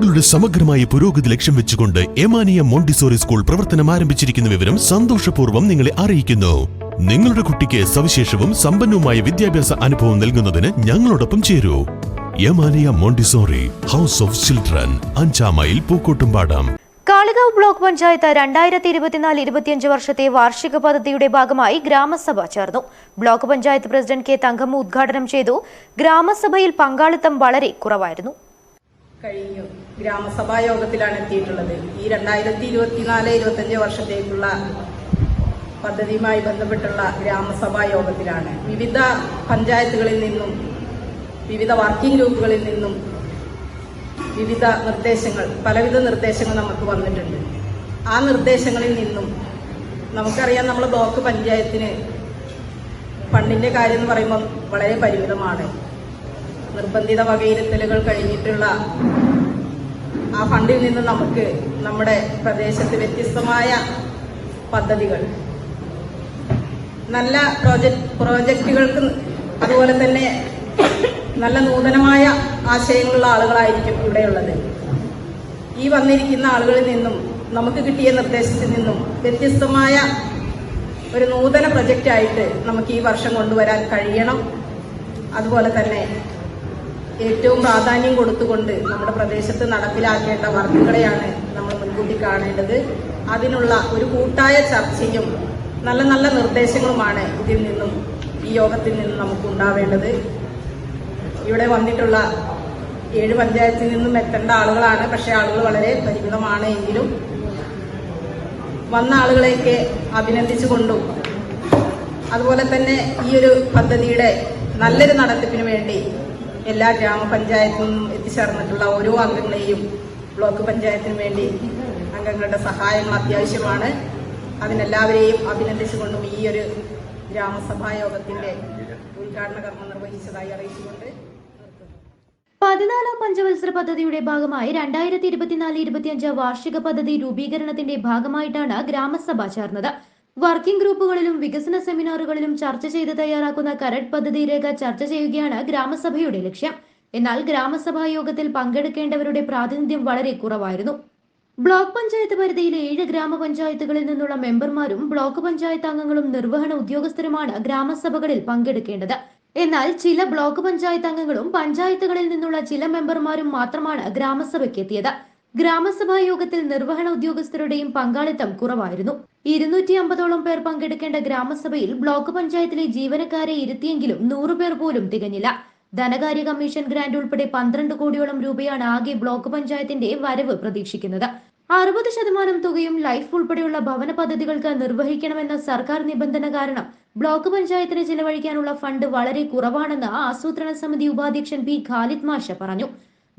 കുട്ടികളുടെ സമഗ്രമായ പുരോഗതി ലക്ഷ്യം വെച്ചുകൊണ്ട് എമാനിയ മോണ്ടിസോറി സ്കൂൾ പ്രവർത്തനം ആരംഭിച്ചിരിക്കുന്ന വിവരം സന്തോഷപൂർവം നിങ്ങളെ അറിയിക്കുന്നു. നിങ്ങളുടെ കുട്ടിക്ക് സവിശേഷവും സമ്പന്നവുമായ വിദ്യാഭ്യാസ അനുഭവം നൽകുന്നതിന് ഞങ്ങളോടൊപ്പം ചേരൂ. Yamaniya Montessori house of children അഞ്ചാം മൈൽ പൂക്കോട്ടുംപാടം. കാളികാവ് ബ്ലോക്ക് പഞ്ചായത്ത് രണ്ടായിരത്തി ഇരുപത്തിനാല് ഇരുപത്തിയഞ്ച് വർഷത്തെ വാർഷിക പദ്ധതിയുടെ ഭാഗമായി ഗ്രാമസഭ ചേർന്നു. Block panchayat president K Thankamma ഉദ്ഘാടനം ചെയ്തു. ഗ്രാമസഭയിൽ പങ്കാളിത്തം വളരെ കുറവായിരുന്നു. കഴിഞ്ഞു. ഗ്രാമസഭാ യോഗത്തിലാണ് എത്തിയിട്ടുള്ളത്. ഈ രണ്ടായിരത്തി ഇരുപത്തിനാല് ഇരുപത്തഞ്ച് വർഷത്തേക്കുള്ള പദ്ധതിയുമായി ബന്ധപ്പെട്ടുള്ള ഗ്രാമസഭാ യോഗത്തിലാണ്. വിവിധ പഞ്ചായത്തുകളിൽ നിന്നും വിവിധ വർക്കിംഗ് ഗ്രൂപ്പുകളിൽ നിന്നും വിവിധ നിർദ്ദേശങ്ങൾ പലവിധ നിർദ്ദേശങ്ങൾ നമുക്ക് വന്നിട്ടുണ്ട്. ആ നിർദ്ദേശങ്ങളിൽ നിന്നും നമുക്കറിയാം നമ്മൾ ബ്ലോക്ക് പഞ്ചായത്തിന് ഫണ്ടിന്റെ കാര്യം എന്ന് പറയുമ്പോൾ വളരെ പരിമിതമാണ്. നിർബന്ധിത വകയിരുത്തലുകൾ കഴിഞ്ഞിട്ടുള്ള ആ ഫണ്ടിൽ നിന്ന് നമുക്ക് നമ്മുടെ പ്രദേശത്ത് വ്യത്യസ്തമായ പദ്ധതികൾ. നല്ല പ്രോജക്ട് പ്രോജക്റ്റുകൾക്ക് അതുപോലെ തന്നെ നല്ല നൂതനമായ ആശയങ്ങളുള്ള ആളുകളായിരിക്കും ഇവിടെയുള്ളത്. ഈ വന്നിരിക്കുന്ന ആളുകളിൽ നിന്നും നമുക്ക് കിട്ടിയ നിർദ്ദേശത്തിൽ നിന്നും വ്യത്യസ്തമായ ഒരു നൂതന പ്രൊജക്റ്റായിട്ട് നമുക്ക് ഈ വർഷം കൊണ്ടുവരാൻ കഴിയണം. അതുപോലെ തന്നെ ഏറ്റവും പ്രാധാന്യം കൊടുത്തുകൊണ്ട് നമ്മുടെ പ്രദേശത്ത് നടപ്പിലാക്കേണ്ട വർക്കുകളെയാണ് നമ്മൾ മുൻകൂട്ടി കാണേണ്ടത്. അതിനുള്ള ഒരു കൂട്ടായ ചർച്ചയും നല്ല നല്ല നിർദ്ദേശങ്ങളുമാണ് ഇതിൽ നിന്നും ഈ യോഗത്തിൽ നിന്നും നമുക്ക് ഉണ്ടാവേണ്ടത്. ഇവിടെ വന്നിട്ടുള്ള ഏഴ് പഞ്ചായത്തിൽ നിന്നും എത്തേണ്ട ആളുകളാണ്. പക്ഷേ ആളുകൾ വളരെ പരിമിതമാണ് എങ്കിലും വന്ന ആളുകളെയൊക്കെ അഭിനന്ദിച്ചുകൊണ്ടും അതുപോലെ തന്നെ ഈ ഒരു പദ്ധതിയുടെ നല്ലൊരു നടത്തിപ്പിന് വേണ്ടി എല്ലാ ഗ്രാമപഞ്ചായത്തിൽ നിന്നും എത്തിച്ചേർന്നിട്ടുള്ള ഓരോ അംഗങ്ങളെയും ബ്ലോക്ക് പഞ്ചായത്തിന് വേണ്ടി അംഗങ്ങളുടെ സഹായങ്ങൾ അത്യാവശ്യമാണ്. അതിനെല്ലാവരെയും അഭിനന്ദിച്ചുകൊണ്ടും ഈ ഒരു ഗ്രാമസഭാ യോഗത്തിന്റെ ഉദ്ഘാടന കർമ്മം നിർവഹിച്ചതായി അറിയിച്ചുകൊണ്ട് പതിനാലാം പഞ്ചവത്സര പദ്ധതിയുടെ ഭാഗമായി രണ്ടായിരത്തി ഇരുപത്തിനാല് ഇരുപത്തിയഞ്ച് വാർഷിക പദ്ധതി രൂപീകരണത്തിന്റെ ഭാഗമായിട്ടാണ് ഗ്രാമസഭ ചേർന്നത്. വർക്കിംഗ് ഗ്രൂപ്പുകളിലും വികസന സെമിനാറുകളിലും ചർച്ച ചെയ്ത് തയ്യാറാക്കുന്ന കരട് പദ്ധതി രേഖ ചർച്ച ചെയ്യുകയാണ് ഗ്രാമസഭയുടെ ലക്ഷ്യം. എന്നാൽ ഗ്രാമസഭാ യോഗത്തിൽ പങ്കെടുക്കേണ്ടവരുടെ പ്രാതിനിധ്യം വളരെ കുറവായിരുന്നു. ബ്ലോക്ക് പഞ്ചായത്ത് പരിധിയിലെ ഏഴ് ഗ്രാമപഞ്ചായത്തുകളിൽ നിന്നുള്ള മെമ്പർമാരും ബ്ലോക്ക് പഞ്ചായത്ത് അംഗങ്ങളും നിർവഹണ ഉദ്യോഗസ്ഥരുമാണ് ഗ്രാമസഭകളിൽ പങ്കെടുക്കേണ്ടത്. എന്നാൽ ചില ബ്ലോക്ക് പഞ്ചായത്ത് അംഗങ്ങളും പഞ്ചായത്തുകളിൽ നിന്നുള്ള ചില മെമ്പർമാരും മാത്രമാണ് ഗ്രാമസഭയ്ക്ക് എത്തിയത്. ഗ്രാമസഭാ യോഗത്തിൽ നിർവഹണ ഉദ്യോഗസ്ഥരുടെയും പങ്കാളിത്തം കുറവായിരുന്നു. ഇരുന്നൂറ്റി അമ്പതോളം പേർ പങ്കെടുക്കേണ്ട ഗ്രാമസഭയിൽ ബ്ലോക്ക് പഞ്ചായത്തിലെ ജീവനക്കാരെ ഇരുത്തിയെങ്കിലും നൂറുപേർ പോലും തികഞ്ഞില്ല. ധനകാര്യ കമ്മീഷൻ ഗ്രാന്റ് ഉൾപ്പെടെ പന്ത്രണ്ട് കോടിയോളം രൂപയാണ് ആകെ ബ്ലോക്ക് പഞ്ചായത്തിന്റെ വരവ് പ്രതീക്ഷിക്കുന്നത്. അറുപത് ശതമാനം തുകയും ലൈഫ് ഉൾപ്പെടെയുള്ള ഭവന പദ്ധതികൾക്ക് നിർവഹിക്കണമെന്ന സർക്കാർ നിബന്ധന കാരണം ബ്ലോക്ക് പഞ്ചായത്തിന് ചിലവഴിക്കാനുള്ള ഫണ്ട് വളരെ കുറവാണെന്ന് ആസൂത്രണ സമിതി ഉപാധ്യക്ഷൻ പി ഖാലിദ് മാഷ പറഞ്ഞു.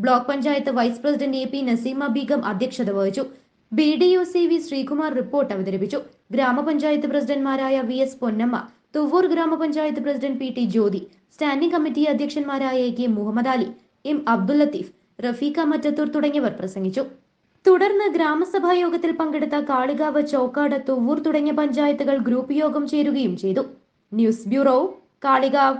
Block panchayat vice president A P Naseema Beegum അധ്യക്ഷത വഹിച്ചു. B D O C V Sreekumar report അവതരിപ്പിച്ചു. ഗ്രാമപഞ്ചായത്ത് പ്രസിഡന്റ്മാരായ വി എസ് പൊന്നമ്മ തുവൂർ ഗ്രാമപഞ്ചായത്ത് president P T Jyothi standing committee അധ്യക്ഷന്മാരായ A K Muhammad Ali M Abdul Latheef Rafeeqa Mattathur തുടങ്ങിയവർ പ്രസംഗിച്ചു. തുടർന്ന് ഗ്രാമസഭാ യോഗത്തിൽ പങ്കെടുത്ത കാളികാവ് ചോക്കാട് തുവൂർ തുടങ്ങിയ പഞ്ചായത്തുകൾ ഗ്രൂപ്പ് യോഗം ചേരുകയും ചെയ്തു. News bureau Kalikavu.